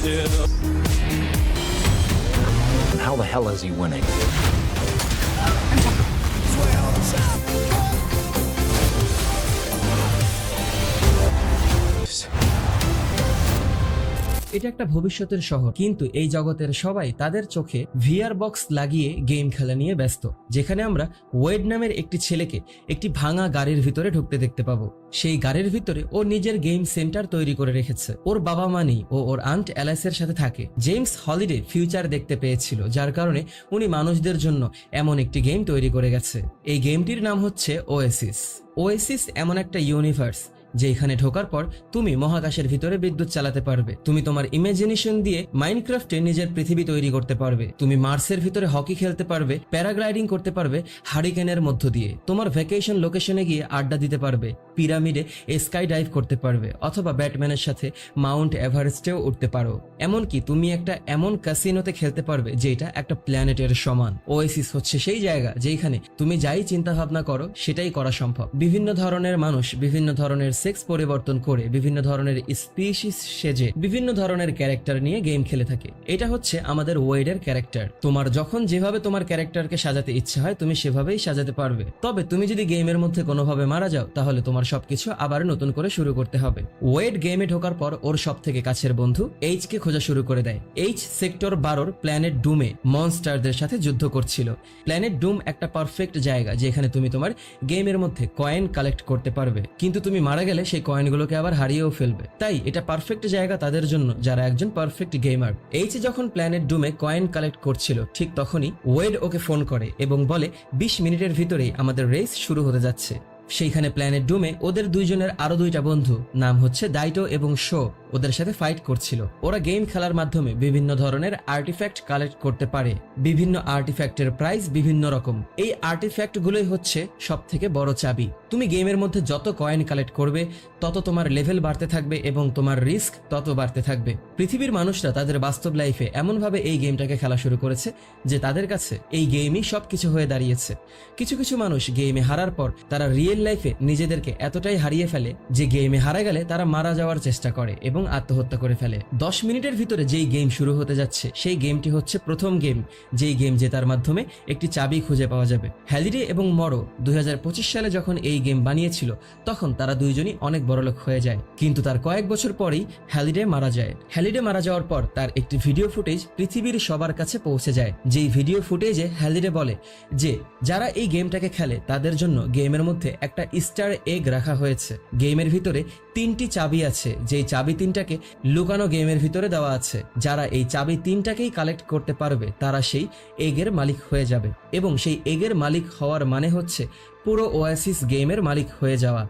How the hell is he winning? এটা একটা ভবিষ্যতের শহর, কিন্তু এই জগতের সবাই তাদের চোখে ভিআর বক্স লাগিয়ে গেম খেলা নিয়ে ব্যস্ত, যেখানে আমরা ওয়েড নামের একটি ছেলেকে একটি ভাঙা গাড়ির ভিতরে ঢুকতে দেখতে পাবো। সেই গাড়ির ভিতরে ও নিজের গেম সেন্টার তৈরি করে রেখেছে। ওর বাবা মানি ও ওর আন্ট অ্যালাইসের সাথে থাকে। জেমস হলিডে ফিউচার দেখতে পেয়েছিল, যার কারণে উনি মানুষদের জন্য এমন একটি গেম তৈরি করে গেছে। এই গেমটির নাম হচ্ছে ওয়েসিস ওয়েসিস এমন একটা ইউনিভার্স যেখানে ঢোকার পর তুমি মহাকাশের ভিতরে বিদ্যুৎ চালাতে পারবে। তুমি তোমার ইমাজিনেশন দিয়ে মাইনক্রাফটে নিজের পৃথিবী তৈরি করতে পারবে। তুমি মার্সের ভিতরে হকি খেলতে পারবে প্যারাগ্লাইডিং করতে পারবে হারিকেনের মধ্য দিয়ে। তোমার ভ্যাকেশন লোকেশনে গিয়ে আড্ডা দিতে পারবে পিরামিডে স্কাই ডাইভ করতে পারবে, অথবা ব্যাটম্যানের সাথে মাউন্ট এভারেস্টেও উঠতে পারো। এমনকি তুমি একটা এমন ক্যাসিনোতে খেলতে পারবে, যেটা একটা প্ল্যানেটের সমান। ওএসিস হচ্ছে সেই জায়গা যেখানে তুমি যাই চিন্তা ভাবনা করো, সেটাই করা সম্ভব। বিভিন্ন ধরনের মানুষ বিভিন্ন ধরনের সেক্স পরিবর্তন করে বিভিন্ন ধরনের স্পিসিস সেজে বিভিন্ন ধরনের ক্যারেক্টার নিয়ে গেম খেলে থাকে। এটা হচ্ছে আমাদের ওয়েডের ক্যারেক্টার। তোমার যখন যেভাবে তোমার ক্যারেক্টারকে সাজাতে ইচ্ছে হয়, তুমি সেভাবেই সাজাতে পারবে। তবে তুমি যদি গেমের মধ্যে কোনোভাবে মারা যাও, তাহলে তোমার সবকিছু আবার নতুন করে শুরু করতে হবে। ওয়েড গেমে ঢোকার পর ওর সব থেকে কাছের বন্ধু এইচ কে খোঁজা শুরু করে দেয়। এইচ সেক্টর বারোর প্ল্যানেট ডুমে মনস্টারদের সাথে যুদ্ধ করছিল। প্ল্যানেট ডুম একটা পারফেক্ট জায়গা, যেখানে তুমি তোমার গেমের মধ্যে কয়েন কালেক্ট করতে পারবে। কিন্তু তুমি মারা গেলে সেই কয়েনগুলোকে আবার হারিয়েও ফেলবে। তাই এটা পারফেক্ট জায়গা তাদের জন্য, যারা একজন পারফেক্ট গেমার এইচ যখন প্ল্যানেট ডুমে কয়েন কালেক্ট করছিল, ঠিক তখনই ওয়েড ওকে ফোন করে এবং বলে, বিশ মিনিটের ভিতরেই আমাদের রেস শুরু হতে যাচ্ছে। সেইখানে প্ল্যানেট ডুমে ওদের দুইজনের আরও দুইটা বন্ধু, নাম হচ্ছে দাইটো এবং শো ওদের সাথে ফাইট করছিল। ওরা গেম খেলার মাধ্যমে বিভিন্ন ধরনের আর্টিফ্যাক্ট কালেক্ট করতে পারে। বিভিন্ন আর্টিফ্যাক্টের প্রাইস বিভিন্ন রকম। এই আর্টিফ্যাক্ট গুলোই হচ্ছে সব থেকে বড় চাবি। তুমি গেমের মধ্যে যত কয়েন কালেক্ট করবে, তত তোমার লেভেল বাড়তে থাকবে এবং তোমার রিস্ক তত বাড়তে থাকবে। পৃথিবীর মানুষরা তাদের বাস্তব লাইফে এমনভাবে এই গেমটাকে খেলা শুরু করেছে যে তাদের কাছে এই গেমই সবকিছু হয়ে দাঁড়িয়েছে। কিছু কিছু মানুষ গেমে হারার পর তারা রিয়েল লাইফে নিজেদেরকে এতটাই হারিয়ে ফেলে যে গেমে হারা গেলে তারা মারা যাওয়ার চেষ্টা করে এবং আত্মহত্যা করে ফেলে। দশ মিনিটের ভিতরে যেই গেম শুরু হতে যাচ্ছে, সেই গেমটি হচ্ছে প্রথম গেম, যেই গেম জেতার মাধ্যমে একটি চাবি খুঁজে পাওয়া যাবে। হ্যালিডে এবং মরো দুই হাজার পঁচিশ সালে যখন এই গেম বানিয়েছিল, তখন তারা দুইজনই অনেক বড়লোক হয়ে যায়। কিন্তু তার কয়েক বছর পরেই হ্যালিডে মারা যায়। হ্যালিডে মারা যাওয়ার পর তার একটি ভিডিও ফুটেজ পৃথিবীর সবার কাছে পৌঁছে যায়। যেই ভিডিও ফুটেজে হ্যালিডে বলে যে, যারা এই গেমটাকে খেলে, তাদের জন্য গেমের মধ্যে একটা স্টার এগ রাখা হয়েছে। গেমের ভিতরে তিনটি চাবি আছে, যেই চাবি তিনটাকে লুকানো গেমের ভিতরে দেওয়া আছে। যারা এই চাবি তিনটাকেই কালেক্ট করতে পারবে, তারা সেই এগের মালিক হয়ে যাবে। এবং সেই এগের মালিক হওয়ার মানে হচ্ছে পুরো ওয়াসিস গেমের মালিক হয়ে যাওয়া।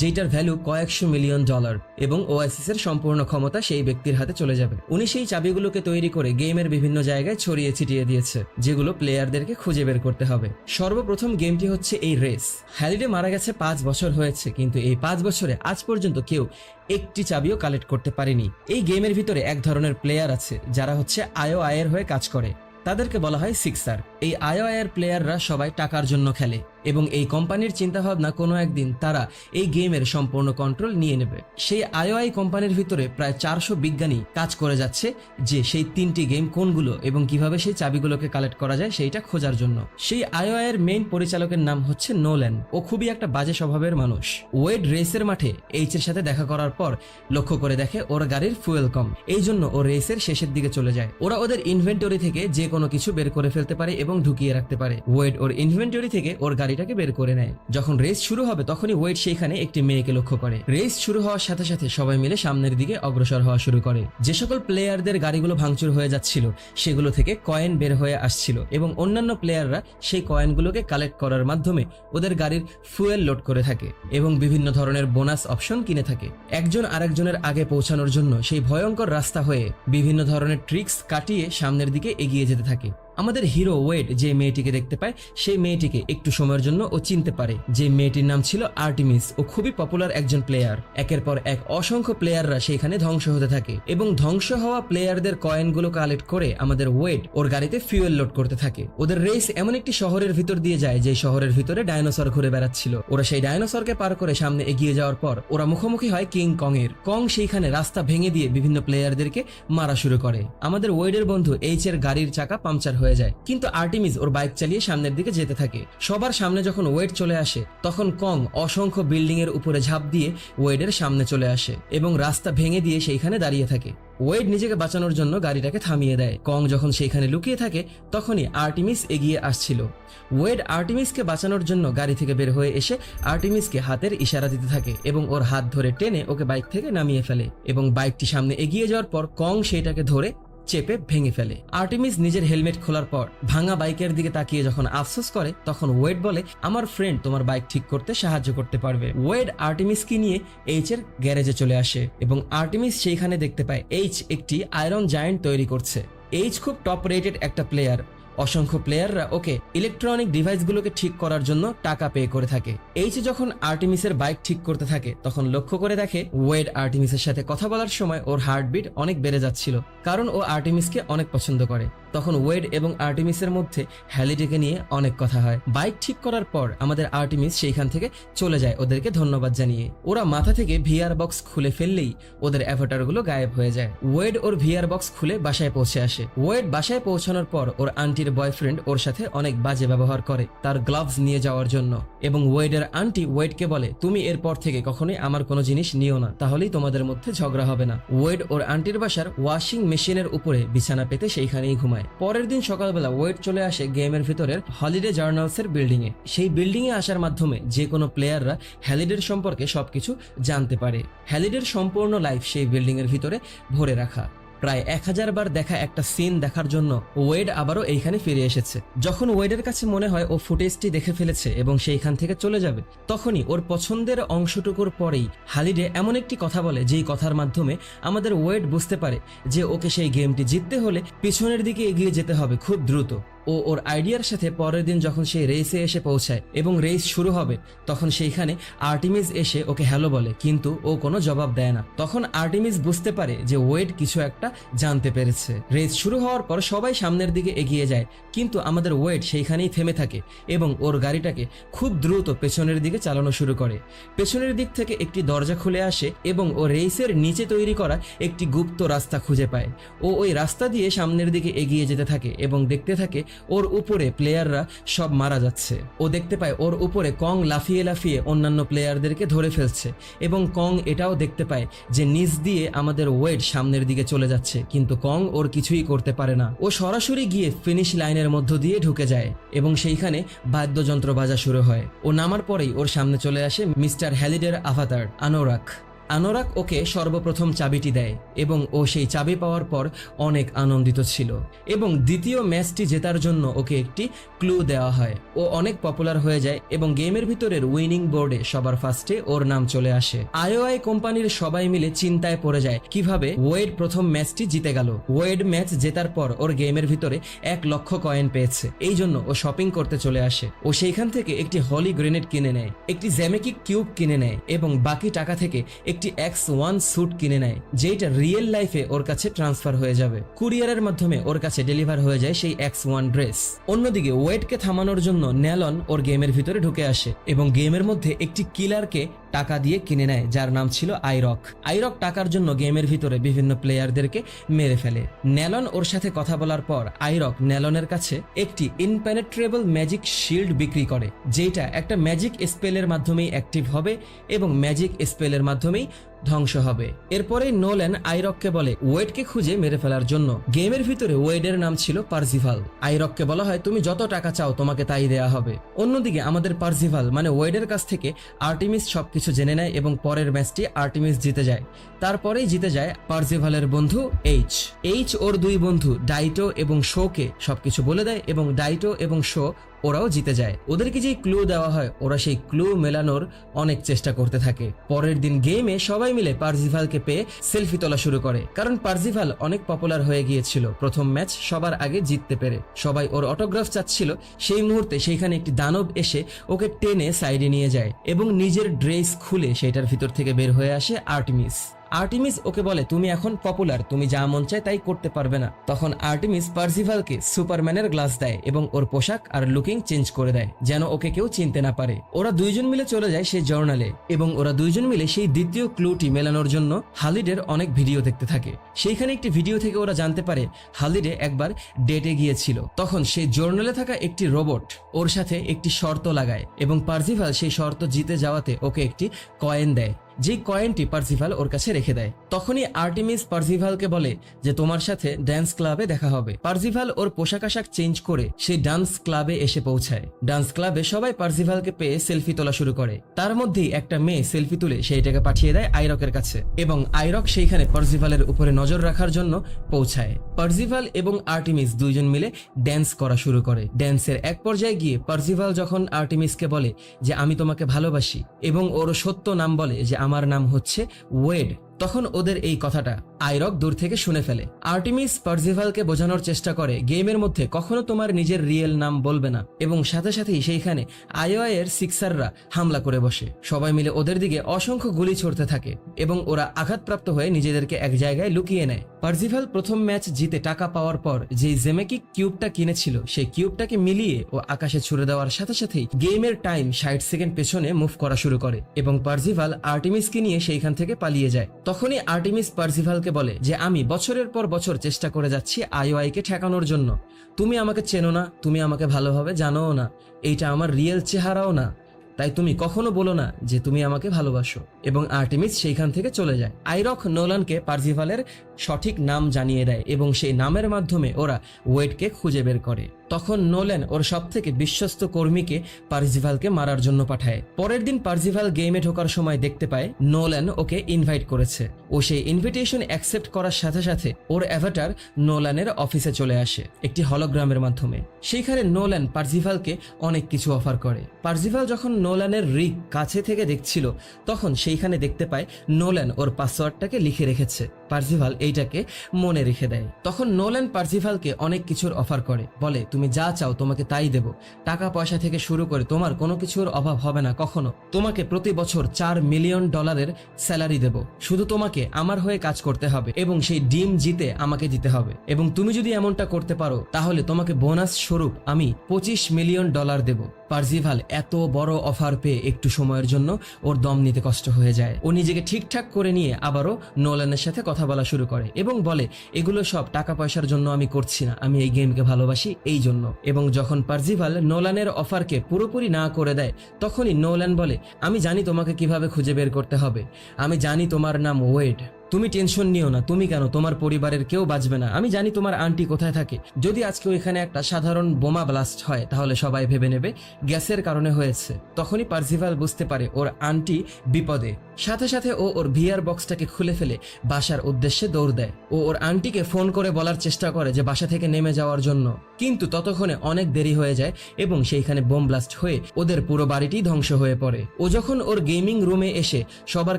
যেটার ভ্যালু কয়েকশো মিলিয়ন ডলার এবং ওয়াসিসের সম্পূর্ণ ক্ষমতা সেই ব্যক্তির হাতে চলে যাবে। উনি সেই চাবিগুলোকে তৈরি করে গেমের বিভিন্ন জায়গায় ছড়িয়ে ছিটিয়ে দিয়েছে, যেগুলো প্লেয়ারদেরকে খুঁজে বের করতে হবে। সর্বপ্রথম গেমটি হচ্ছে এই রেস হ্যালিডে মারা গেছে পাঁচ বছর হয়েছে, কিন্তু এই পাঁচ বছরে আজ পর্যন্ত কেউ একটি চাবিও কালেক্ট করতে পারেনি। এই গেমের ভিতরে এক ধরনের প্লেয়ার আছে, যারা হচ্ছে আয়ো আয়ের হয়ে কাজ করে। তাদেরকে বলা হয় সিক্সার এই আইওআইয়ের প্লেয়াররা সবাই টাকার জন্য খেলে। এবং এই কোম্পানির চিন্তাভাবনা কোনো একদিন তারা এই গেমের সম্পূর্ণ কন্ট্রোল নিয়ে নেবে। সেই আইওআই কোম্পানির ভিতরে প্রায় চারশো বিজ্ঞানী কাজ করে যাচ্ছে যে সেই তিনটি গেম কোনগুলো এবং কীভাবে সেই চাবিগুলোকে কালেক্ট করা যায় সেইটা খোঁজার জন্য। সেই আইওআইয়ের মেইন পরিচালকের নাম হচ্ছে নোল্যান ও খুবই একটা বাজে স্বভাবের মানুষ। ওয়েড রেসের মাঠে এইচ এর সাথে দেখা করার পর লক্ষ্য করে দেখে ওর গাড়ির ফুয়েল কম। এই জন্য ও রেসের শেষের দিকে চলে যায়। ওরা ওদের ইনভেন্টরি থেকে যে কোনো কিছু বের করে ফেলতে পারে এবং ঢুকিয়ে রাখতে পারে। ওয়েড ওর ইনভেন্টরি থেকে ওর গাড়িটাকে বের করে নেয়। যখন রেস শুরু হবে, তখনই ওয়েড সেইখানে একটি মেয়েকে লক্ষ্য করে। রেস শুরু হওয়ার সাথে সাথে সবাই মিলে সামনের দিকে অগ্রসর হওয়া শুরু করে। যে সকল প্লেয়ারদের গাড়িগুলো ভাঙচুর হয়ে যাচ্ছিল, সেগুলো থেকে কয়েন বের হয়ে আসছিল এবং অন্যান্য প্লেয়াররা সেই কয়েনগুলোকে কালেক্ট করার মাধ্যমে ওদের গাড়ির ফুয়েল লোড করে থাকে এবং বিভিন্ন ধরনের বোনাস অপশন কিনে থাকে। একজন আরেকজনের আগে পৌঁছানোর জন্য সেই ভয়ঙ্কর রাস্তা হয়ে বিভিন্ন ধরনের ট্রিক্স কাটিয়ে সামনের দিকে এগিয়ে যেতে থাকে। আমাদের হিরো ওয়েড যে মেয়েটিকে দেখতে পায়, সেই মেয়েটিকে একটু সময়ের জন্য ও চিনতে পারে। যে মেয়েটির নাম ছিল আর্টিমিস, ও খুবই পপুলার একজন প্লেয়ার একের পর এক অসংখ্য প্লেয়াররা সেখানে ধ্বংস হতে থাকে এবং ধ্বংস হওয়া প্লেয়ারদের কয়েনগুলো কালেক্ট করে আমাদের ওয়েড ওর গাড়িতে ফিউয়েল লোড করতে থাকে। ওদের রেস এমন একটি শহরের ভিতর দিয়ে যায় যে শহরের ভিতরে ডায়নোসর ঘুরে বেড়াচ্ছিল। ওরা সেই ডাইনোসরকে পার করে সামনে এগিয়ে যাওয়ার পর ওরা মুখোমুখি হয় কিং কং এর কং সেইখানে রাস্তা ভেঙে দিয়ে বিভিন্ন প্লেয়ারদেরকে মারা শুরু করে। আমাদের ওয়েডের বন্ধু এইচ এর গাড়ির চাকা পাংচার হয়ে যায়। কিন্তু আর্টিমিস ওর বাইক চালিয়ে সামনের দিকে যেতে থাকে। সবার সামনে যখন ওয়েড চলে আসে, তখন কং অসংখ্য বিল্ডিং এর উপরে ঝাঁপ দিয়ে ওয়েডের সামনে চলে আসে এবং রাস্তা ভেঙে দিয়ে সেইখানে দাঁড়িয়ে থাকে। ওয়েড নিজেকে বাঁচানোর জন্য গাড়িটাকে থামিয়ে দেয়। কং যখন সেইখানে লুকিয়ে থাকে, তখনই আর্টিমিস এগিয়ে আসছিল। ওয়েড আর্টিমিসকে বাঁচানোর জন্য গাড়ি থেকে বের হয়ে এসে আর্টিমিসকে হাতের ইশারা দিতে থাকে এবং ওর হাত ধরে টেনে ওকে বাইক থেকে নামিয়ে ফেলে এবং বাইকটি সামনে এগিয়ে যাওয়ার পর কং সেইটাকে ধরে চেপে ভেঙে ফেলে। আর্টিমিস নিজের হেলমেট খোলার পর ভাঙা বাইকের দিকে তাকিয়ে যখন আফসোস করে, তখন ওয়েড বলে, আমার ফ্রেন্ড তোমার বাইক ঠিক করতে সাহায্য করতে পারবে। ওয়েড আর্টিমিসকে নিয়ে এইচ এর গ্যারেজে চলে আসে এবং আর্টিমিস সেইখানে দেখতে পায় এইচ একটি আয়রন জায়েন্ট তৈরি করছে। এইচ খুব টপ রেটেড একটা প্লেয়ার অসংখ্য প্লেয়াররা ওকে ইলেকট্রনিক ডিভাইসগুলোকে ঠিক করার জন্য টাকা পে করে থাকে। এইচ যখন আর্টিমিসের বাইক ঠিক করতে থাকে, তখন লক্ষ্য করে দেখে ওয়েড আর্টিমিসের সাথে কথা বলার সময় ওর হার্টবিট অনেক বেড়ে যাচ্ছিল, কারণ ও আর্টিমিসকে অনেক পছন্দ করে। তখন ওয়েড এবং আর্টিমিসের মধ্যে হ্যালিডেকে নিয়ে অনেক কথা হয়। বাইক ঠিক করার পর আমাদের আর্টিমিস সেইখান থেকে চলে যায় ওদেরকে ধন্যবাদ জানিয়ে। ওরা মাথা থেকে ভিআর বক্স খুলে ফেললেই ওদের অ্যাভাটারগুলো গায়েব হয়ে যায়। ওয়েড ওর ভিআর বক্স খুলে বাসায় পৌঁছে আসে। ওয়েড বাসায় পৌঁছানোর পর ওর আন্টির বয়ফ্রেন্ড ওর সাথে অনেক বাজে ব্যবহার করে তার গ্লাভস নিয়ে যাওয়ার জন্য এবং ওয়েডের আন্টি ওয়েডকে বলে, তুমি এরপর থেকে কখনোই আমার কোনো জিনিস নিও না, তাহলেই তোমাদের মধ্যে ঝগড়া হবে না। ওয়েড ওর আন্টির বাসার ওয়াশিং মেশিনের উপরে বিছানা পেতে সেইখানেই ঘুমায়। পরের দিন সকালবেলা ওয়েট চলে আসে গেমের ভিতরের হলিডে জার্নালসের বিল্ডিং এ সেই বিল্ডিং এ আসার মাধ্যমে যে কোনো প্লেয়াররা হ্যালিডের সম্পর্কে সবকিছু জানতে পারে। হ্যালিডের সম্পূর্ণ লাইফ সেই বিল্ডিং এর ভিতরে ভরে রাখা। প্রায় এক হাজার বার দেখা একটা সিন দেখার জন্য ওয়েড আবারও এইখানে ফিরে এসেছে। যখন ওয়েডের কাছে মনে হয় ও ফুটেজটি দেখে ফেলেছে এবং সেইখান থেকে চলে যাবে, তখনই ওর পছন্দের অংশটুকুর পরেই হালিডে এমন একটি কথা বলে যেই কথার মাধ্যমে আমাদের ওয়েড বুঝতে পারে যে ওকে সেই গেমটি জিততে হলে পিছনের দিকে এগিয়ে যেতে হবে খুব দ্রুত। ও ওর আইডিয়ার সাথে পরের দিন যখন সেই রেসে এসে পৌঁছায় এবং রেস শুরু হবে, তখন সেইখানে আর্টিমিস এসে ওকে হ্যালো বলে, কিন্তু ও কোনো জবাব দেয় না। তখন আর্টিমিস বুঝতে পারে যে ওয়েড কিছু একটা জানতে পেরেছে। রেস শুরু হওয়ার পর সবাই সামনের দিকে এগিয়ে যায়, কিন্তু আমাদের ওয়েড সেইখানেই থেমে থাকে এবং ওর গাড়িটাকে খুব দ্রুত পেছনের দিকে চালানো শুরু করে। পেছনের দিক থেকে একটি দরজা খুলে আসে এবং ও রেসের নিচে তৈরি করা একটি গুপ্ত রাস্তা খুঁজে পায়। ও ওই রাস্তা দিয়ে সামনের দিকে এগিয়ে যেতে থাকে এবং দেখতে থাকে ওর উপরে প্লেয়াররা সব মারা যাচ্ছে। ও দেখতে পায় ওর উপরে কং লাফিয়ে লাফিয়ে অন্যান্য প্লেয়ারদেরকে ধরে ফেলছে এবং কং এটাও দেখতে পায় যে নিচ দিয়ে আমাদের ওয়েট সামনের দিকে চলে যাচ্ছে, কিন্তু কং ওর কিছুই করতে পারে না। ও সরাসরি গিয়ে ফিনিশ লাইনের মধ্য দিয়ে ঢুকে যায় এবং সেইখানে বাদ্যযন্ত্র বাজা শুরু হয়। ও নামার পরেই ওর সামনে চলে আসে মিস্টার হ্যালিডের আভাতার আনোরাক আনোরাক ওকে সর্বপ্রথম চাবিটি দেয় এবং ও সেই চাবি পাওয়ার পর অনেক আনন্দিত ছিল। এবং দ্বিতীয় ম্যাচটি জেতার জন্য ওকে একটি ক্লু দেওয়া হয়। ও অনেক পপুলার হয়ে যায় এবং গেমের ভিতরের উইনিং বোর্ডে সবার ফার্স্টে ওর নাম চলে আসে। আইওআই কোম্পানির সবাই মিলে চিন্তায় পড়ে যায় কীভাবে ওয়েড প্রথম ম্যাচটি জিতে গেল। ওয়েড ম্যাচ জেতার পর ওর গেমের ভিতরে এক লক্ষ কয়েন পেয়েছে। এই জন্য ও শপিং করতে চলে আসে। ও সেইখান থেকে একটি হলি গ্রেনেড কিনে নেয়, একটি জ্যামেকিক কিউব কিনে নেয় এবং বাকি টাকা থেকে একটি এক্স ওয়ান স্যুট কিনে নেয় যেটা রিয়েল লাইফে ওর কাছে ট্রান্সফার হয়ে যাবে। কুরিয়ারের মাধ্যমে ওর কাছে ডেলিভার হয়ে যায় সেই এক্স ওয়ান ড্রেস অন্যদিকে ওয়েটকে থামানোর জন্য ন্যালন ওর গেমের ভিতরে ঢুকে আসে এবং গেমের মধ্যে একটি কিলারকে টাকা দিয়ে কিনে নেয়, যার নাম ছিল আইরক। আইরক টাকার জন্য গেমের ভিতরে বিভিন্ন প্লেয়ারদেরকে মেরে ফেলে। ন্যালন ওর সাথে কথা বলার পর আইরক ন্যালনের কাছে একটি ইনপেনেট্রেবল ম্যাজিক শিল্ড বিক্রি করে যেটা একটা ম্যাজিক স্পেলের মাধ্যমেই অ্যাক্টিভ হবে এবং ম্যাজিক স্পেলের মাধ্যমেই ধ্বংস হবে। এরপরেই নোলেন আইরককে বলে, ওয়েডকে খুঁজে মেরে ফেলার জন্য। গেমের ভিতরে ওয়েডের নাম ছিল পার্সিভাল আইরককে বলা হয়, তুমি যত টাকা চাও, তোমাকে তাই দেয়া হবে। অন্যদিকে আমাদের পার্সিভাল মানে ওয়েডের কাছ থেকে আর্টিমিস সবকিছু জেনে নেয় এবং পরের ম্যাচটি আর্টিমিস জিতে যায়। তারপরেই জিতে যায় পার্সিভালের বন্ধু এইচ। এইচ ওর দুই বন্ধু, ডাইটো এবং শোকে সবকিছু বলে দেয় এবং ডাইটো এবং শো ওরাও জিতে যায়। ওদেরকে যেই ক্লু দেওয়া হয়, ওরা সেই ক্লু মেলানোর অনেক চেষ্টা করতে থাকে। পরের দিন গেমে সবাই মিলে পার্জিভালকে পেয়ে সেলফি তোলা শুরু করে। কারণ পার্জিভাল অনেক পপুলার হয়ে গিয়েছিল। প্রথম ম্যাচ সবার আগে জিততে পেরে। সবাই ওর অটোগ্রাফ চাচ্ছিল। সেই মুহূর্তে সেইখানে একটি দানব এসে ওকে টেনে সাইডে নিয়ে যায় এবং নিজের ড্রেস খুলে সেটার ভিতর থেকে বের হয়ে আসে আর্টিমিস আর্টিমিস ওকে বলে, তুমি এখন পপুলার তুমি যা মন চায় তাই করতে পারবে না। তখন আর্টিমিস পার্সিভালকে সুপারম্যানের গ্লাস দেয় এবং ওর পোশাক আর লুকিং চেঞ্জ করে দেয়, যেন ওকে কেউ চিনতে না পারে। ওরা দুইজন মিলে চলে যায় সেই জার্নালে এবং ওরা দুইজন মিলে সেই দ্বিতীয় ক্লুটি মেলানোর জন্য হালিডের অনেক ভিডিও দেখতে থাকে। সেইখানে একটি ভিডিও থেকে ওরা জানতে পারে, হালিডে একবার ডেটে গিয়েছিল। তখন সেই জার্নালে থাকা একটি রোবট ওর সাথে একটি শর্ত লাগায় এবং পার্সিভাল সেই শর্ত জিতে যাওয়াতে ওকে একটি কয়েন দেয়। যে কয়েনটি পার্সিভাল ওর কাছে রেখে দেয়, তখনই আর্টিমিস পার্সিভালকে বলে যে তোমার সাথে ড্যান্স ক্লাবে দেখা হবে। পার্সিভাল ওর পোশাক আশাক চেঞ্জ করে সেই ডান্স ক্লাবে এসে পৌঁছায়। ডান্স ক্লাবে সবাই পার্সিভালকে পেয়ে সেলফি তোলা শুরু করে। তার মধ্যেই একটা মেয়ে সেলফি তুলে সেইটাকে পাঠিয়ে দেয় আইরকের কাছে এবং আইরক সেইখানে পার্সিভালের উপরে নজর রাখার জন্য পৌঁছায়। পার্সিভাল এবং আর্টিমিস দুইজন মিলে ড্যান্স করা শুরু করে। ড্যান্সের এক পর্যায়ে গিয়ে পার্সিভাল যখন আর্টিমিসকে বলে যে, আমি তোমাকে ভালোবাসি এবং ওর সত্য নাম বলে যে আমার নাম হচ্ছে ওয়েড। তখন ওদের এই কথাটা। আইরক দূর থেকে শুনে ফেলে। আর্টিমিস পার্জিভালকে বোঝানোর চেষ্টা করে, গেমের মধ্যে কখনো তোমার নিজের রিয়েল নাম বলবে না। এবং সাথে সাথেই সেইখানে আইওআই এর সিক্সাররা হামলা করে বসে। সবাই মিলে ওদের দিকে অসংখ্য গুলি ছড়তে থাকে এবং ওরা আঘাতপ্রাপ্ত হয়ে নিজেদেরকে এক জায়গায় লুকিয়ে নেয়। পার্জিভাল প্রথম ম্যাচ জিতে টাকা পাওয়ার পর যেই জেমেকিক কিউবটা কিনেছিল, সেই কিউবটাকে মিলিয়ে ও আকাশে ছুড়ে দেওয়ার সাথে সাথেই গেমের টাইম ষাট সেকেন্ড পেছনে মুভ করা শুরু করে এবং পার্জিভাল আর্টিমিসকে নিয়ে সেইখান থেকে পালিয়ে যায়। তখনই আর্টিমিস পার্সিভালকে বলে যে, আমি বছরের পর বছর চেষ্টা করে যাচ্ছি আইওআইকে ঠেকানোর জন্য। তুমি আমাকে চেনো না, তুমি আমাকে ভালোভাবে জানোও না। এইটা আমার রিয়েল চেহারাও না। তাই তুমি কখনো বলো না যে, তুমি আমাকে ভালোবাসো। এবং আর্টিমিস সেইখান থেকে চলে যায়। আইরক নোলানকে পার্জিভালের সঠিক নাম জানিয়ে দেয় এবং সেই নামের মাধ্যমে ওরা ওয়েটকে খুঁজে বের করে। তখন নোলেন ওর সব থেকে বিশ্বস্ত কর্মীকে পার্জিভালকে মারার জন্য পাঠায়। পরের দিন পার্জিভাল গেমে ঢোকার সময় দেখতে পায় নোলেন ওকে ইনভাইট করেছে। ও সেই ইনভিটেশন অ্যাকসেপ্ট করার সাথে সাথে ওর অ্যাভাটার নোলানের অফিসে চলে আসে একটি হলোগ্রামের মাধ্যমে। সেইখানে নোল্যান পার্জিভালকে অনেক কিছু অফার করে। পার্জিভাল যখন নোল্যানের রিগ কাছে থেকে দেখছিল, তখন সেইখানে দেখতে পায় নোল্যান ওর পাসওয়ার্ডটাকে লিখে রেখেছে। পার্জিভাল এইটাকে মনে রেখে দেয়। তখন নোল্যান পার্জিভালকে অনেক কিছুর অফার করে। বলে, তুমি যা চাও তোমাকে তাই দেব। টাকা পয়সা থেকে শুরু করে তোমার কোনো কিছুর অভাব হবে না, কখনো। তোমাকে প্রতি বছর চার মিলিয়ন ডলারের স্যালারি দেব। শুধু তোমাকে, আমার হয়ে কাজ করতে হবে এবং সেই ডিম জিতে আমাকে দিতে হবে। এবং তুমি যদি এমনটা করতে পারো, তাহলে তোমাকে বোনাস স্বরূপ আমি পঁচিশ মিলিয়ন ডলার দেব। পার্জিভাল এত বড় অফার পেয়ে একটু সময়ের জন্য ওর দম নিতে কষ্ট হয়ে যায়। ও নিজেকে ঠিকঠাক করে নিয়ে আবারও নোলানের সাথে কথা বলা শুরু করে এবং বলে, এগুলো সব টাকা পয়সার জন্য আমি করছি না। আমি এই গেমকে ভালোবাসি এই জন্য। এবং যখন পার্জিভাল নোলানের অফারকে পুরোপুরি না করে দেয়, তখনই নোলান বলে, আমি জানি তোমাকে কীভাবে খুঁজে বের করতে হবে। আমি জানি তোমার নাম ওয়েড। তুমি টেনশন নিও না, তুমি কেন? তোমার পরিবারের কেউ বাঁচবে না। আমি জানি তোমার আন্টি কোথায় থাকে। যদি আজকে ওইখানে একটা সাধারণ বোমা ব্লাস্ট হয়, তাহলে সবাই ভেবে নেবে গ্যাসের কারণে হয়েছে। তখনই পার্সিভাল বুঝতে পারে ওর আন্টি বিপদে। সাথে সাথে ও ওর ভিআর বক্সটাকে খুলে ফেলে বাসার উদ্দেশ্যে দৌড় দেয়। ও ওর আন্টিকে ফোন করে বলার চেষ্টা করে যে বাসা থেকে নেমে যাওয়ার জন্য। কিন্তু ততক্ষণে অনেক দেরি হয়ে যায় এবং সেইখানে বোম ব্লাস্ট হয়ে ওদের পুরো বাড়িটি ধ্বংস হয়ে পড়ে। ও যখন ওর গেমিং রুমে এসে সবার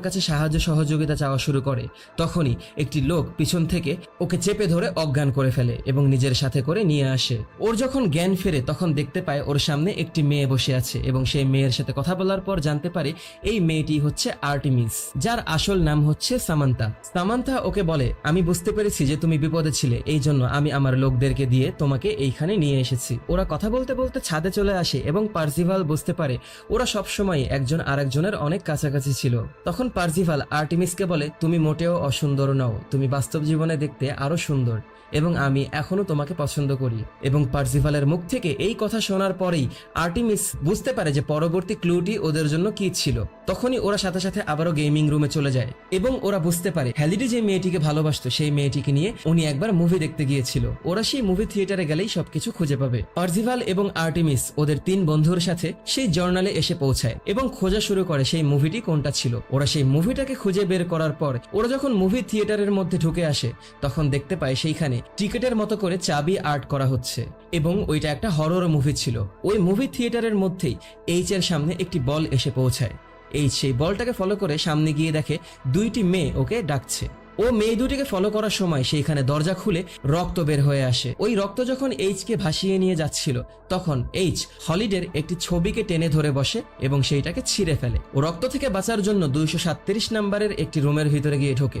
কাছে সাহায্য সহযোগিতা চাওয়া শুরু করে তখনই একটি লোক পিছন থেকে ওকে চেপে ধরে অজ্ঞান করে ফেলে এবং নিজের সাথে করে নিয়ে আসে। ওর যখন জ্ঞান ফেরে, তখন দেখতে পায় ওর সামনে একটি মেয়ে বসে আছে এবং সেই মেয়ের সাথে কথা বলার পর জানতে পারে এই মেয়েটি হচ্ছে আর্টিমিস, যার আসল নাম হচ্ছে সামান্তা। সামান্তা ওকে বলে, আমি বুঝতে পেরেছি যে তুমি বিপদে ছিলে, এই জন্য আমি আমার লোকদেরকে দিয়ে তোমাকে এইখানে নিয়ে এসেছি। ওরা কথা বলতে বলতে ছাদে চলে আসে এবং পার্সিভাল বুঝতে পারে ওরা সবসময় একজন আরেকজনের অনেক কাছাকাছি ছিল। তখন পার্সিভাল আর্টিমিসকে বলে, তুমি মোটেও অসুন্দর নও। তুমি বাস্তব জীবনে দেখতে আরও সুন্দর। এবং আমি এখনও তোমাকে পছন্দ করি। এবং পার্সিভালের মুখ থেকে এই কথা শোনার পরেই আর্টিমিস বুঝতে পারে যে পরবর্তী ক্লুটি ওদের জন্য কি ছিল। তখনই ওরা সাথে সাথে আবার আবারও গেমিং রুমে চলে যায় এবং ওরা বুঝতে পারে হ্যালিডি যে মেয়েটিকে ভালোবাসতো, সেই মেয়েটিকে নিয়ে উনি একবার মুভি দেখতে গিয়েছিল। ওরা সেই মুভি থিয়েটারে গেলেই সবকিছু খুঁজে পাবে। পার্জিভাল এবং আর্টিমিস ওদের তিন বন্ধুর সাথে সেই জার্নালে এসে পৌঁছায় এবং খোঁজা শুরু করে সেই মুভিটি কোনটা ছিল। ওরা সেই মুভিটাকে খুঁজে বের করার পর ওরা যখন মুভি থিয়েটারের মধ্যে ঢুকে আসে, তখন দেখতে পায় সেইখানে টিকেটের মতো করে চাবি আর্ট করা হচ্ছে। এবং ওইটা একটা হরর মুভি ছিল। ওই মুভি থিয়েটারের মধ্যেই এইচ এর সামনে একটি বল এসে পৌঁছায়। এইচ সেই বলটাকে ফলো করে সামনে গিয়ে দেখে দুইটি মেয়ে ওকে ডাকছে। ও মেয়ে দুটিকে ফলো করার সময় সেইখানে দরজা খুলে রক্ত বের হয়ে আসে। ওই রক্ত যখন এইচকে ভাসিয়ে নিয়ে যাচ্ছিল, তখন এইচ হলিডের একটি ছবিকে টেনে ধরে বসে এবং সেইটাকে ছিঁড়ে ফেলে। রক্ত থেকে বাঁচার জন্য দুইশো সাতত্রিশ নাম্বারের একটি রুমের ভিতরে গিয়ে ঢোকে।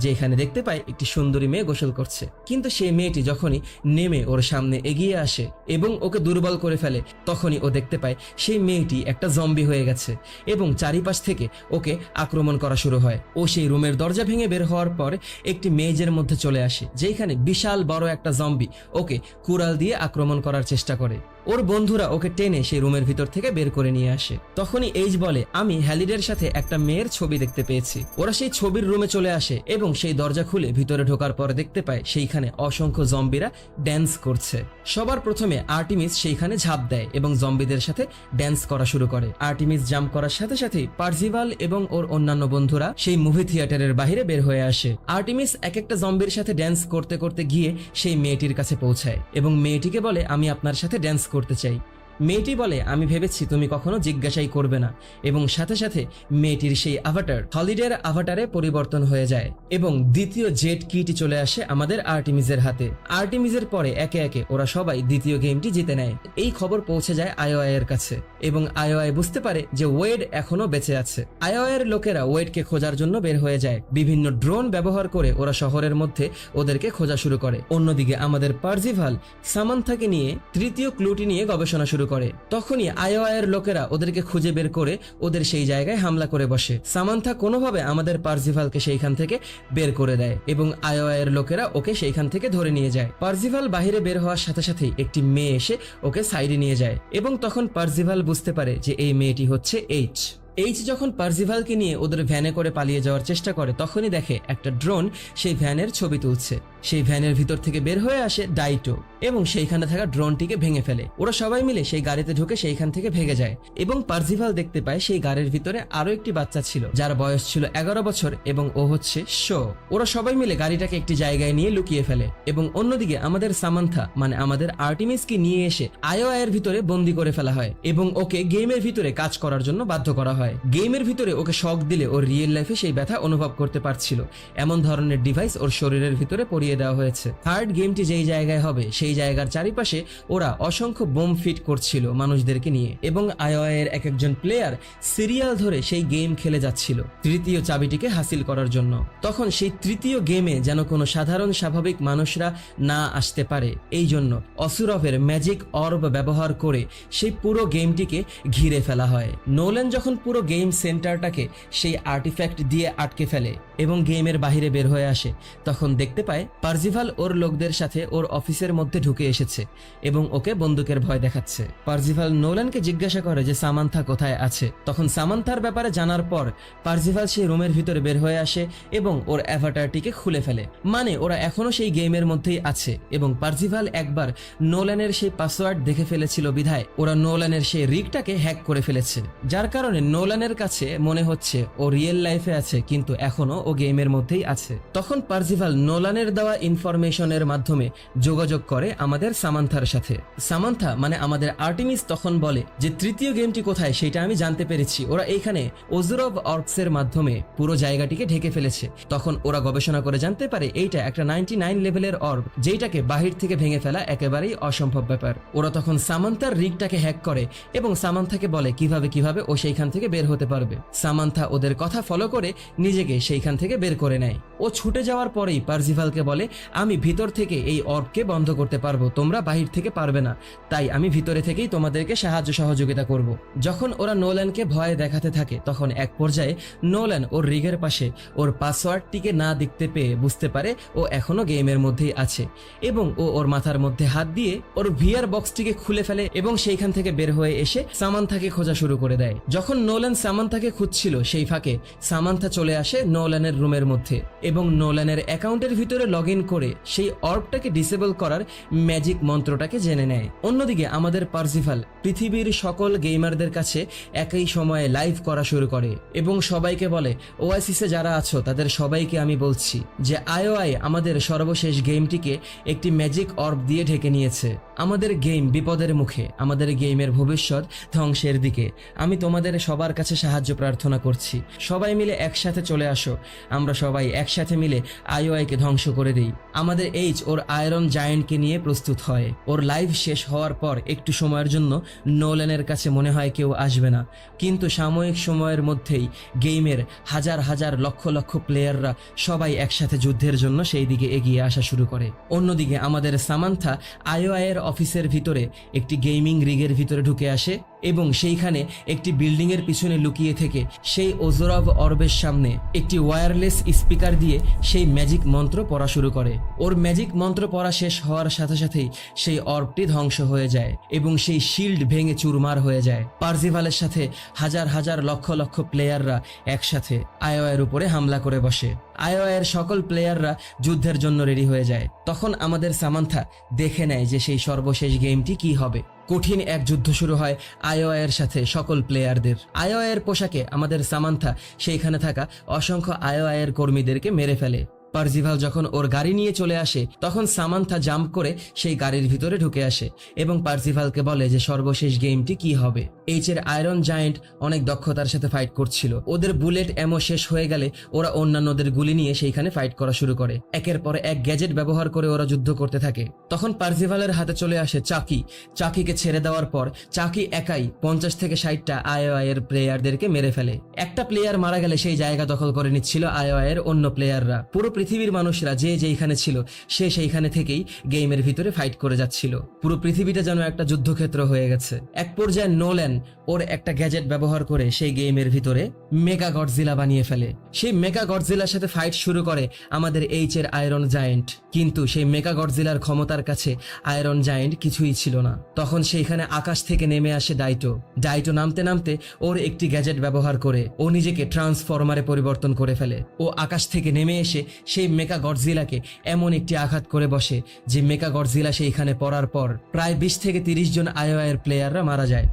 যে এখানে দেখতে পায় একটি সুন্দরী মেয়ে গোসল করছে। কিন্তু সেই মেয়েটি যখনই নেমে ওর সামনে এগিয়ে আসে এবং ওকে দুর্বল করে ফেলে, তখনই ও দেখতে পায় সেই মেয়েটি একটা জম্বি হয়ে গেছে এবং চারিপাশ থেকে ওকে আক্রমণ করা শুরু হয়। ও সেই রুমের দরজা ভেঙে বের হওয়ার পর একটি মেজের মধ্যে চলে আসে, যেখানে বিশাল বড় একটা জম্বি ওকে কুড়াল দিয়ে আক্রমণ করার চেষ্টা করে। ওর বন্ধুরা ওকে টেনে সেই রুমের ভিতর থেকে বের করে নিয়ে আসে। তখনই এইজ বলে, আমি হ্যালিডের সাথে একটা মেয়ের ছবি দেখতে পেয়েছি। ওরা সেই ছবির রুমে চলে আসে এবং সেই দরজা খুলে ভিতরে ঢোকার পর দেখতে পায় সেইখানে অসংখ্য জম্বিরা ড্যান্স করছে। সবার প্রথমে আর্টিমিস সেইখানে ঝাঁপ দেয় এবং জম্বিদের সাথে ড্যান্স করা শুরু করে। আর্টিমিস জাম্প করার সাথে সাথেই পার্জিভাল এবং ওর অন্যান্য বন্ধুরা সেই মুভি থিয়েটারের বাইরে বের হয়ে আসে। আর্টিমিস এক একটা জম্বির সাথে ড্যান্স করতে করতে গিয়ে সেই মেয়েটির কাছে পৌঁছায় এবং মেয়েটিকে বলে, আমি আপনার সাথে ড্যান্স করতে চাই। মেয়েটি বলে, আমি ভেবেছি তুমি কখনো জিজ্ঞাসাই করবে না। এবং সাথে সাথে মেয়েটির সেই আভাটার হলিডের আভাটারে পরিবর্তন হয়ে যায় এবং দ্বিতীয় জেট কিটি চলে আসে আমাদের আর্টিমিজের হাতে। আর্টিমিজের পরে একে একে ওরা সবাই দ্বিতীয় গেমটি জিতে নেয়। এই খবর পৌঁছে যায় আইওআই এর কাছে এবং আইওআই বুঝতে পারে যে ওয়েড এখনও বেঁচে আছে। আইওআই এর লোকেরা ওয়েডকে খোঁজার জন্য বের হয়ে যায়। বিভিন্ন ড্রোন ব্যবহার করে ওরা শহরের মধ্যে ওদেরকে খোঁজা শুরু করে। অন্যদিকে আমাদের পার্জিভাল সামান্থাকে নিয়ে তৃতীয় ক্লুটি নিয়ে গবেষণা শুরু করে। তখনই আইওআইয়ের লোকেরা ওদেরকে খুঁজে বের করে ওদের সেই জায়গায় হামলা করে বসে। সামান্থা কোনোভাবে আমাদের পার্জিভালকে সেইখান থেকে বের করে দেয় এবং আইওআইয়ের লোকেরা ওকে সেইখান থেকে ধরে নিয়ে যায়। পার্জিভাল বাহিরে বের হওয়ার সাথে সাথেই একটি মেয়ে এসে ওকে সাইডে নিয়ে যায় এবং তখন পার্জিভাল বুঝতে পারে যে এই মেয়েটি হচ্ছে এইচ। এইচ যখন পার্জিভালকে নিয়ে ওদের ভ্যানে করে পালিয়ে যাওয়ার চেষ্টা করে, তখনই দেখে একটা ড্রোন সেই ভ্যানের ছবি তুলছে। সেই ভ্যানের ভিতর থেকে বের হয়ে আসে ডাইটো। এবং সেইখানে থাকা ড্রোনটিকে ভেঙে ফেলে। ওরা সবাই মিলে সেই গাড়িতে ঢুকে সেইখান থেকে ভেঙে যায় এবং পার্জিভাল দেখতে পায় সেই গাড়ির ভিতরে আরও একটি বাচ্চা ছিল, যার বয়স ছিল এগারো বছর এবং ও হচ্ছে শো। ওরা সবাই মিলে গাড়িটাকে একটি জায়গায় নিয়ে লুকিয়ে ফেলে এবং অন্যদিকে আমাদের সামান্থা মানে আমাদের আর্টিমিসকে নিয়ে এসে আইওআই এর ভিতরে বন্দি করে ফেলা হয় এবং ওকে গেমের ভিতরে কাজ করার জন্য বাধ্য করা হয়। গেমের ভিতরে ওকে শক দিলে ওর রিয়েল লাইফে সেই ব্যথা অনুভব করতে পারছিল। এমন ধরনের ডিভাইস ওর শরীরের ভিতরে পরিয়ে দেওয়া হয়েছে। থার্ড গেমটি যেই জায়গায় হবে, সেই জায়গার চারিপাশে ওরা অসংখ্য বোম ফিট করছিল মানুষদেরকে নিয়ে এবং আইওআই এর এক একজন প্লেয়ার সিরিয়াল ধরে সেই গেম খেলে যাচ্ছিল তৃতীয় চাবিটিকে হাসিল করার জন্য। তখন সেই তৃতীয় গেমে যেন কোনো সাধারণ স্বাভাবিক মানুষরা না আসতে পারে। এই জন্য অসুরভের ম্যাজিক অর্ব ব্যবহার করে সেই পুরো গেমটিকে ঘিরে ফেলা হয়। নোলেন যখন পুরো গেম সেন্টারটাকে সেই আর্টিফ্যাক্ট দিয়ে আটকে ফেলে এবং গেমের বাইরে বের হয়ে আসে, তখন দেখতে পায় পার্জিভাল ওর লোকদের সাথে ওর অফিসের মধ্যে ঢুকে এসেছে এবং ওকে বন্দুকের ভয় দেখাচ্ছে। পার্জিভাল নোলানকে জিজ্ঞাসা করে যে সামান্থা কোথায় আছে। তখন সামান্থার ব্যাপারে জানার পর পার্জিভাল সেই রুমের ভিতরে বের হয়ে আসে এবং ওর অ্যাভাটারটিকে খুলে ফেলে। মানে ওরা এখনও সেই গেমের মধ্যেই আছে এবং পার্জিভাল একবার নোলানের সেই পাসওয়ার্ড দেখে ফেলেছিল বিধায় ওরা নোলানের সেই রিগটাকে হ্যাক করে ফেলেছে। যার কারণে নোলানের কাছে মনে হচ্ছে ও রিয়েল লাইফে আছে কিন্তু এখনও ও গেমের মধ্যেই আছে। তখন পার্জিভাল নোলানের দেওয়া ইনফরমেশনের মাধ্যমে যোগাযোগ করে আমাদের সামান্থার সাথে। সামান্থা মানে আমাদের আর্টিমিস তখন বলে যে তৃতীয় গেমটি কোথায় সেটা আমি জানতে পেরেছি। ওরা এইখানে ওজুরব অর্কসের মাধ্যমে পুরো জায়গাটিকে ঢেকে ফেলেছে। তখন ওরা গবেষণা করে জানতে পারে এইটা একটা নাইনটি নাইন লেভেলের অর্ব যেটাকে বাহির থেকে ভেঙে ফেলা একেবারেই অসম্ভব ব্যাপার। ওরা তখন সামান্থার রিগটাকে হ্যাক করে এবং সামান্থাকে বলে কীভাবে কীভাবে ও সেইখান থেকে বের হতে পারবে। সামান্থা ওদের কথা ফলো করে নিজেকে সেইখান থেকে বের করে নেয়। ও ছুটে যাওয়ার পরেই পার্জিভালকে বলে, আমি ভিতর থেকে এই অর্বকে বন্ধ করতে পারব, তোমরা বাহির থেকে পারবে না। তাই আমি ভিতরে থেকেই তোমাদেরকে সাহায্য সহযোগিতা করব। যখন ওরা নোল্যানকে ভয় দেখাতে থাকে, তখন এক পর্যায়ে নোল্যান ওর রিগের পাশে ওর পাসওয়ার্ডটিকে না দেখতে পেয়ে বুঝতে পারে ও এখনও গেমের মধ্যেই আছে এবং ও ওর মাথার মধ্যে হাত দিয়ে ওর ভিআর বক্সটিকে খুলে ফেলে এবং সেইখান থেকে বের হয়ে এসে সামান্থাকে খোঁজা শুরু করে দেয়। যখন নোল্যান সামান্থাকে খুঁজছিল, সেই ফাঁকে সামান্থা চলে আসে নোল্যানের রুমের মধ্যে এবং নোল্যানের অ্যাকাউন্টের ভিতরে লগ করে সেই অর্বটাকে ডিসেবল করার ম্যাজিক মন্ত্রটাকে জেনে নেয়। অন্যদিকে আমাদের পার্সিফাল পৃথিবীর সকল গেমারদের কাছে একই সময়ে লাইভ করা শুরু করে এবং সবাইকে বলে ওয়াইসিসে যারা আছো, তাদের সবাইকে আমি বলছি যে আইওআই আমাদের সর্বশেষ গেমটিকে একটি ম্যাজিক অর্ব দিয়ে ঢেকে নিয়েছে। আমাদের গেম বিপদের মুখে, আমাদের গেমের ভবিষ্যৎ ধ্বংসের দিকে। আমি তোমাদের সবার কাছে সাহায্য প্রার্থনা করছি। সবাই মিলে একসাথে চলে আসো। আমরা সবাই একসাথে মিলে আইওআইকে ধ্বংস করে দিই। আমাদের এইচ, ওর আয়রন জায়েন্টকে নিয়ে প্রস্তুত হয়। ওর লাইভ শেষ হওয়ার পর একটু সময়ের জন্য নোলেনের কাছে মনে হয় কেউ আসবে না। কিন্তু সাময়িক সময়ের মধ্যেই গেমের হাজার হাজার লক্ষ লক্ষ প্লেয়াররা সবাই একসাথে যুদ্ধের জন্য সেই দিকে এগিয়ে আসা শুরু করে। অন্যদিকে আমাদের সামান্থা আইওআইয়ের অফিসের ভিতরে একটি গেমিং রিগের ভিতরে ঢুকে আসে। এবং সেইখানে একটি বিল্ডিংয়ের পিছনে লুকিয়ে থেকে সেই ওজোরভ অর্বের সামনে একটি ওয়্যারলেস স্পিকার দিয়ে সেই ম্যাজিক মন্ত্র পড়া শুরু করে। ওর ম্যাজিক মন্ত্র পড়া শেষ হওয়ার সাথে সাথেই সেই অর্বটি ধ্বংস হয়ে যায় এবং সেই শিল্ড ভেঙে চুরমার হয়ে যায়। পার্জিভালের সাথে হাজার হাজার লক্ষ লক্ষ প্লেয়াররা একসাথে আইওয়ের উপরে হামলা করে বসে। আইওয়ের সকল প্লেয়াররা যুদ্ধের জন্য রেডি হয়ে যায়। তখন আমাদের সামান্থা দেখে নেয় যে সেই সর্বশেষ গেমটি কি হবে। কঠিন এক যুদ্ধ শুরু হয় আইওআইয়ের সাথে সকল প্লেয়ারদের। আইওআইয়ের পোশাকে আমাদের সামান্থা সেইখানে থাকা অসংখ্য আয়ের কর্মীদেরকে মেরে ফেলে। পার্জিভাল যখন ওর গাড়ি নিয়ে চলে আসে, তখন সামান্থা জাম্প করে সেই গাড়ির ভিতরে ঢুকে আসে এবং পার্জিভালকে বলে যে সর্বশেষ গেমটি কি হবে। এইচ এর আয়রন জায়েন্ট অনেক দক্ষতার সাথে ফাইট করছিল। ওদের বুলেট এমো শেষ হয়ে গেলে ওরা অন্যান্যদের গুলি নিয়ে সেইখানে ফাইট করা শুরু করে। একের পরে এক গ্যাজেট ব্যবহার করে ওরা যুদ্ধ করতে থাকে। তখন পার্জিভালের হাতে চলে আসে চাকি। চাকিকে ছেড়ে দেওয়ার পর চাকি একাই পঞ্চাশ থেকে ষাটটা আইওআই এর প্লেয়ারদেরকে মেরে ফেলে। একটা প্লেয়ার মারা গেলে সেই জায়গা দখল করে নিচ্ছিল আইওআই এর অন্য প্লেয়াররা পুরো পৃথিবীর মানুষরা যে যেইখানে ছিল, সে সেইখানে থেকেই গেমের ভিতরে ফাইট করে যাচ্ছিল। পুরো পৃথিবীটা যেন একটা যুদ্ধক্ষেত্র হয়ে গেছে। এক পর্যায়ে নোল্যান ওর একটা গ্যাজেট ব্যবহার করে সেই গেমের ভিতরে মেগা গডজিলা বানিয়ে ফেলে। সেই মেগা গডজিলার সাথে ফাইট শুরু করে আমাদের এইচ এর আয়রন জায়েন্ট। কিন্তু সেই মেগা গডজিলার ক্ষমতার কাছে আয়রন জায়েন্ট কিছুই ছিল না। তখন সেইখানে আকাশ থেকে নেমে আসে ডাইটো। ডাইটো নামতে নামতে ওর একটি গ্যাজেট ব্যবহার করে ও নিজেকে ট্রান্সফরমারে পরিবর্তন করে ফেলে। ও আকাশ থেকে নেমে এসে সেই মেকা গডজিলাকে এমন একটি আঘাত করে বসে যে মেকা গডজিলা সেইখানে পড়ার পর প্রায় বিশ থেকে তিরিশ জন আইওআইয়ের প্লেয়াররা মারা যায়।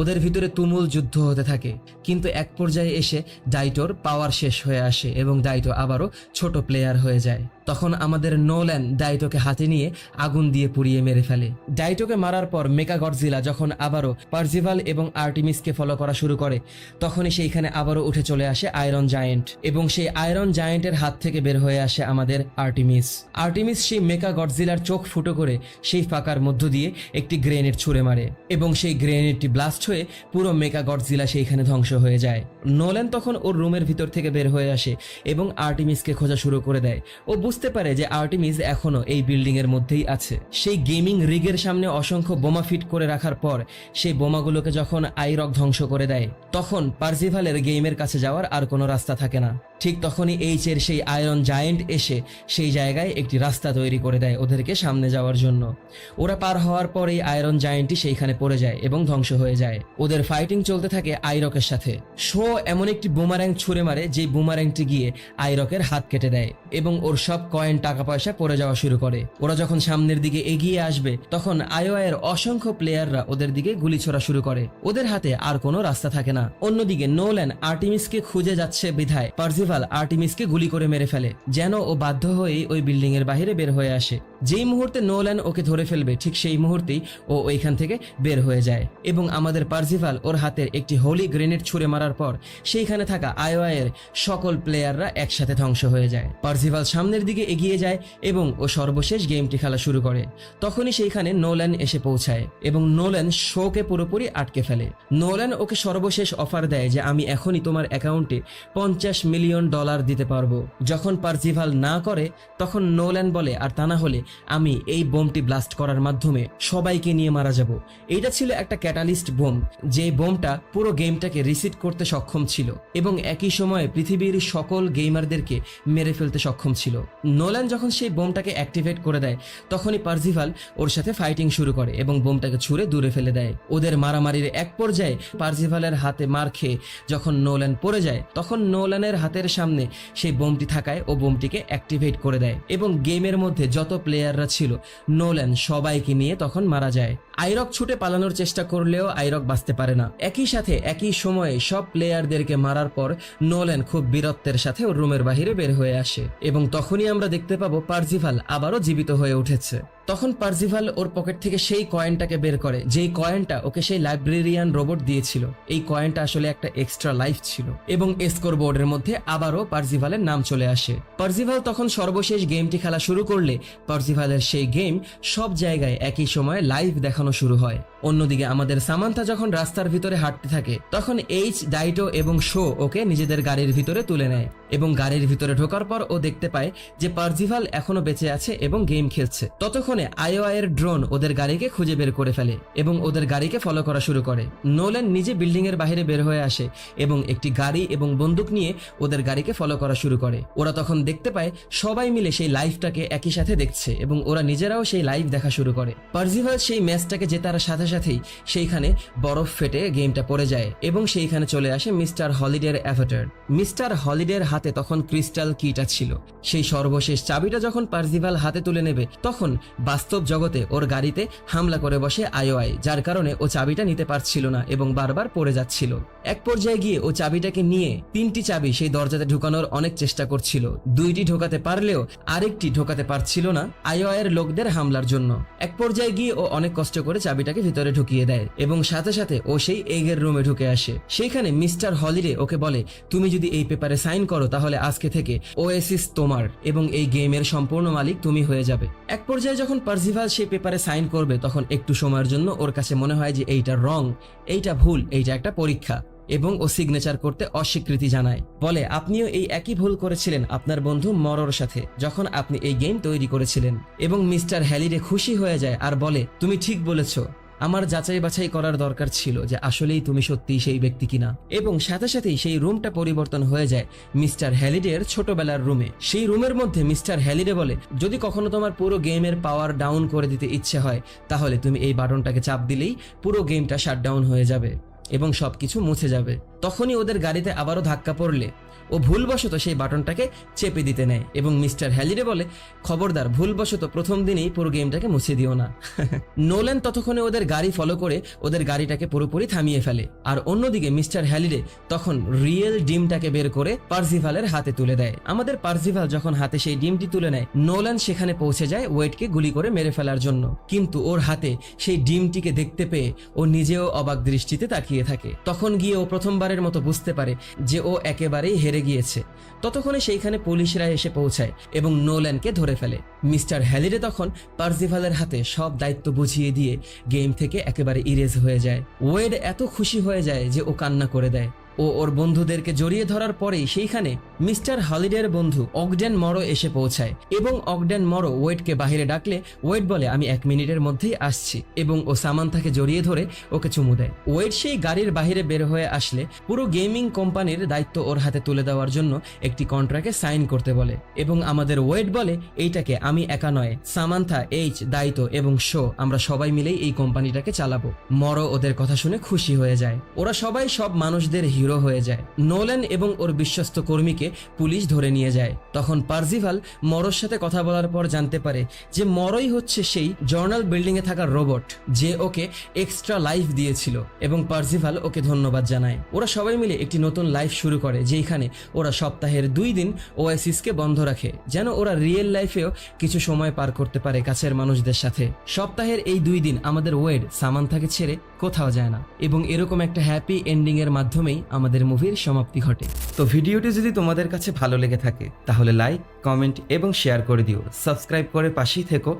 ওদের ভিতরে তুমুল যুদ্ধ হতে থাকে। কিন্তু এক পর্যায়ে এসে ডাইটোর পাওয়ার শেষ হয়ে আসে এবং ডাইটো আবারও ছোট প্লেয়ার হয়ে যায়। তখন আমাদের নোল্যান ডাইটোকে হাতে নিয়ে আগুন দিয়ে পুড়িয়ে মেরে ফেলে। ডাইটোকে মারার পর মেকা গডজিলা যখন আবারও পার্জিভাল এবং আর্টিমিসকে ফলো করা শুরু করে, তখনই সেইখানে আবারও উঠে চলে আসে আয়রন জায়েন্ট এবং সেই আয়রন জায়েন্টের হাত থেকে বের হয়ে আসে আমাদের আর্টিমিস। আর্টিমিস সেই মেকা গডজিলার চোখ ফুটো করে সেই ফাঁকার মধ্য দিয়ে একটি গ্রেনেড ছুড়ে মারে এবং সেই গ্রেনেডটি ব্লাস্ট হয়ে পুরো মেকা গডজিলা সেইখানে ধ্বংস হয়ে যায়। নোলেন তখন ওর রুমের ভিতর থেকে বের হয়ে আসে এবং আর্টিমিসকে খোঁজা শুরু করে দেয়। ও বুঝতে পারে যে আর্টিমিস এখনও এই বিল্ডিং এর মধ্যেই আছে। সেই গেমিং রিগের সামনে অসংখ্য বোমা ফিট করে রাখার পর সেই বোমাগুলোকে যখন আইরক ধ্বংস করে দেয়, তখন পার্সিভালের গেমের কাছে যাওয়ার আর কোনো রাস্তা থাকে না। ঠিক তখনই এইচ এর সেই আয়রন জায়েন্ট এসে সেই জায়গায় একটি রাস্তা তৈরি করে দেয় ওদেরকে সামনে যাওয়ার জন্য। ওরা পার হওয়ার পর এই আয়রন জায়েন্টটি সেইখানে পড়ে যায় এবং ধ্বংস হয়ে যায়। ওদের ফাইটিং চলতে থাকে আইরকের সাথে। শো এমন একটি বুমার্যাং ছুঁড়ে মারে যেই বুমার্যাংটি গিয়ে আইরকের হাত কেটে দেয় এবং ওর সব কয়েন টাকা পয়সা পড়ে যাওয়া শুরু করে। ওরা যখন সামনের দিকে এগিয়ে আসবে, তখন আইওআইয়ের অসংখ্য প্লেয়াররা ওদের দিকে গুলি ছোড়া শুরু করে। ওদের হাতে আর কোনো রাস্তা থাকে না। অন্যদিকে নোল্যান আর্টিমিসকে খুঁজে যাচ্ছে বিধায়। পার্সিভাল আর্টিমিসকে গুলি করে মেরে ফেলে, যেন ও বাধ্য হয়েই ওই বিল্ডিং এর বাইরে বের হয়ে আসে। যেই মুহূর্তে নোল্যান ওকে ধরে ফেলবে, ঠিক সেই মুহূর্তেই ও ওইখান থেকে বের হয়ে যায় এবং আমাদের পার্সিভাল ওর হাতের একটি হোলি গ্রেনেড ছুঁড়ে মারার পর, সেইখানে থাকা আইওআইয়ের সকল প্লেয়াররা একসাথে ধ্বংস হয়ে যায়। পার্সিভাল সামনের দিকে এগিয়ে যায় এবং ও সর্বশেষ গেমটি খেলা শুরু করে। তখনই সেইখানে নোল্যান এসে পৌঁছায় এবং নোল্যান শোকে পুরোপুরি আটকে ফেলে। নোল্যান ওকে সর্বশেষ অফার দেয় যে, আমি এখনই তোমার অ্যাকাউন্টে পঞ্চাশ মিলিয়ন মিলিয়ন ডলার দিতে পারব। যখন পার্সিভাল না করে, তখন নোল্যান বলে, আর তা না হলে আমি এই বোমটি ব্লাস্ট করার মাধ্যমে সবাইকে নিয়ে মারা যাব। এটা ছিল একটা ক্যাটালিস্ট বোম, যে বোমটা পুরো গেমটাকে রিসিট করতে সক্ষম ছিল এবং একই সময়ে পৃথিবীর সকল গেমারদেরকে মেরে ফেলতে সক্ষম ছিল। নোল্যান যখন সেই বোমটাকে অ্যাক্টিভেট করে দেয়, তখনই পার্সিভাল ওর সাথে ফাইটিং শুরু করে এবং বোমটাকে ছুঁড়ে দূরে ফেলে দেয়। ওদের মারামারির এক পর্যায়ে পার্সিভালের হাতে মার খেয়ে যখন নোল্যান পড়ে যায়, তখন নোল্যানের হাতের সামনে সেই বোমটি থাকায় ও বোমটিকে অ্যাক্টিভেট করে দেয়। এবং গেমের মধ্যে যত প্লেয়াররা ছিল নোল্যান সবাইকে নিয়ে তখন মারা যায়। আইরক ছুটে পালানোর চেষ্টা করলেও আইরক বাঁচতে পারে না। একই সাথে একই সময়ে সব প্লেয়ারদেরকে মারার পর নোলেন খুব বীরত্বের সাথে ওর রুমের বাহিরে বের হয়ে আসে এবং তখনই আমরা দেখতে পাবো পার্জিভাল আবারও জীবিত হয়ে উঠেছে। তখন পার্জিভাল ওর পকেট থেকে সেই কয়েনটাকে বের করে, যেই কয়েনটা ওকে সেই লাইব্রেরিয়ান রোবট দিয়েছিল। এই কয়েনটা আসলে একটা এক্সট্রা লাইফ ছিল এবং স্কোর বোর্ডের মধ্যে আবারও পার্জিভালের নাম চলে আসে। পার্জিভাল তখন সর্বশেষ গেমটি খেলা শুরু করলে পার্জিভালের সেই গেম সব জায়গায় একই সময় লাইভ দেখানো শুরু হয়। অন্যদিকে আমাদের সামান্থা যখন রাস্তার ভিতরে হাঁটতে থাকে, তখন এইচ ডাইটো এবং শো ওকে নিজেদের গাড়ির ভিতরে তুলে নেয় এবং গাড়ির ভিতরে ঢোকার পর ও দেখতে পায় যে পার্জিভাল এখনও বেঁচে আছে এবং গেম খেলছে। ততক্ষণে আইওআই এর ড্রোন ওদের গাড়িকে খুঁজে বের করে ফেলে এবং ওদের গাড়িকে ফলো করা শুরু করে। নোলেন নিজে বিল্ডিং এর বাইরে বের হয়ে আসে এবং একটি গাড়ি এবং বন্দুক নিয়ে ওদের গাড়িকে ফলো করা শুরু করে। ওরা তখন দেখতে পায় সবাই মিলে সেই লাইভটাকে একই সাথে দেখছে এবং ওরা নিজেরাও সেই লাইভ দেখা শুরু করে। পার্জিভাল সেই ম্যাচটাকে জেতার সাথে সাথেই সেইখানে বরফ ফেটে গেমটা পড়ে যায় এবং সেইখানে চলে আসে মিস্টার হলিডের অ্যাভাটার। মিস্টার হলিডের হাতে তখন ক্রিস্টাল কিটা ছিল। সেই সর্বশেষ চাবিটা যখন পার্জিভাল হাতে তুলে নেবে, তখন বাস্তব জগতে ওর গাড়িতে হামলা করে বসে আইওআই, যার কারণে ও চাবিটা নিতে পারছিল না এবং বারবার পড়ে যাচ্ছিল। এক পর্যায়ে গিয়ে ও চাবিটাকে নিয়ে তিনটি চাবি সেই দরজাতে ঢুকানোর অনেক চেষ্টা করছিল। দুইটি ঢোকাতে পারলেও আরেকটি ঢোকাতে পারছিল না আইওআই এর লোকদের হামলার জন্য। এক পর্যায়ে গিয়ে ও অনেক কষ্ট করে চাবিটাকে ভিতরে ঢুকিয়ে দেয় এবং সাথে সাথে ও সেই এগের রুমে ঢুকে আসে। সেইখানে মিস্টার হলিডে ওকে বলে, তুমি যদি এই পেপারে সাইন করো তাহলে আজকে থেকে ওএসিস তোমার এবং এই গেমের সম্পূর্ণ মালিক তুমি হয়ে যাবে। এক পর্যায়ে যখন পার্সিভাল সেই পেপারে সাইন করবে, তখন একটু সময়ের জন্য ওর কাছে মনে হয় যে এইটা রং, এইটা ভুল, এইটা একটা পরীক্ষা। এবং ও সিগনেচার করতে অস্বীকৃতি জানায়। বলে, আপনিও এই একই ভুল করেছিলেন আপনার বন্ধু মরর সাথে, যখন আপনি এই গেম তৈরি করেছিলেন। এবং মিস্টার হ্যালিরে খুশি হয়ে যায় আর বলে, তুমি ঠিক বলেছ। আমার যাচাই বাছাই করার দরকার ছিল যে আসলেই তুমি সত্যিই সেই ব্যক্তি কিনা। এবং সাথে সাথেই সেই রুমটা পরিবর্তন হয়ে যায় মিস্টার হ্যালিডের ছোটবেলার রুমে সেই রুমের মধ্যে মিস্টার হ্যালিডে বলে, যদি কখনো তোমার পুরো গেমের পাওয়ার ডাউন করে দিতে ইচ্ছে হয়, তাহলে তুমি এই বাটনটাকে চাপ দিলেই পুরো গেমটা শাট ডাউন হয়ে যাবে। এবং সবকিছু মুছে যাবে। তখনই ওদের গাড়িতে আবারও ধাক্কা পড়লে ও ভুলবশত সেই বাটনটাকে চেপে দিতে নেয় এবং মিস্টার হ্যালিডে বলে, খবরদার, ভুলবশত প্রথম দিনেই পুরো গেমটাকে মুছে দিও না। নোলেন ততক্ষণে ওদের গাড়ি ফলো করে ওদের গাড়িটাকে পুরোপুরি থামিয়ে ফেলে। আর অন্যদিকে মিস্টার হ্যালিডে তখন রিয়েল ডিমটাকে বের করে পার্সিভালের হাতে তুলে দেয়। আমাদের পার্সিভাল যখন হাতে সেই ডিমটি তুলে নেয়, নোলান সেখানে পৌঁছে যায় ওয়েটকে গুলি করে মেরে ফেলার জন্য। কিন্তু ওর হাতে সেই ডিমটিকে দেখতে পেয়ে ও নিজেও অবাক দৃষ্টিতে তাকিয়ে থাকে। তখন গিয়ে ও প্রথমবারের মতো বুঝতে পারে যে ও একেবারেই হেরে গিয়েছে। ততক্ষণে সেইখানে পুলিশরা এসে পৌঁছায় এবং নোল্যানকে ধরে ফেলে। মিস্টার হ্যালিরে তখন পার্সিভালের হাতে সব দায়িত্ব বুঝিয়ে দিয়ে গেম থেকে একেবারে ইরেজ হয়ে যায়। ওয়েড এত খুশি হয়ে যায় যে ও কান্না করে দেয়। ও ওর বন্ধুদেরকে জড়িয়ে ধরার পরেই সেইখানে মিস্টার হলিডের বন্ধু অগডেন মরো এসে পৌঁছায় এবং অগডেন মরো ওয়েটকে বাহিরে ডাকলে ওয়েট বলে, আমি এক মিনিটের মধ্যেই আসছি। এবং ও সামান্থাকে জড়িয়ে ধরে ওকে চুমু দেয়। ওয়েট সেই গাড়ির বাহিরে বের হয়ে আসলে পুরো গেমিং কোম্পানির দায়িত্ব ওর হাতে তুলে দেওয়ার জন্য একটি কন্ট্রাক্টে সাইন করতে বলে এবং আমাদের ওয়েট বলে, এইটাকে আমি একা নয়, সামান্থা, এইচ, দায়িত্ব এবং শো, আমরা সবাই মিলেই এই কোম্পানিটাকে চালাবো। মরো ওদের কথা শুনে খুশি হয়ে যায়। ওরা সবাই সব মানুষদের হিরো হয়ে যায়। নোলেন এবং ওর বিশ্বস্ত কর্মীকে পুলিশ ধরে নিয়ে যায়। তখন পার্জিভাল মরোর সাথে কথা বলার পর জানতে পারে যে মরই হচ্ছে সেই জার্নাল বিল্ডিং এ থাকা রোবট, যে ওকে এক্সট্রা লাইফ দিয়েছিল এবং পার্জিভাল ওকে ধন্যবাদ জানায়। ওরা সবাই মিলে একটি নতুন লাইফ শুরু করে যেখানে ওরা সপ্তাহের দুই দিন ওয়াইসিসকে বন্ধ রাখে, যেন ওরা রিয়েল লাইফেও কিছু সময় পার করতে পারে কাছের মানুষদের সাথে। সপ্তাহের এই দুই দিন আমাদের ওয়েড, সামান্থাকে ছেড়ে কোথাও যায় না এবং এরকম একটা হ্যাপি এন্ডিং এর মাধ্যমেই আমাদের মুভির সমাপ্তি ঘটে। তো ভিডিওটি যদি তোমাদের কাছে ভালো লেগে থাকে, তাহলে লাইক কমেন্ট এবং শেয়ার করে দিও। সাবস্ক্রাইব করে পাশেই থেকো।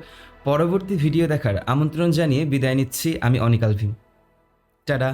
পরবর্তী ভিডিও দেখার আমন্ত্রণ জানিয়ে বিদায় নিচ্ছি আমি অনিকাল ভীম টাটা!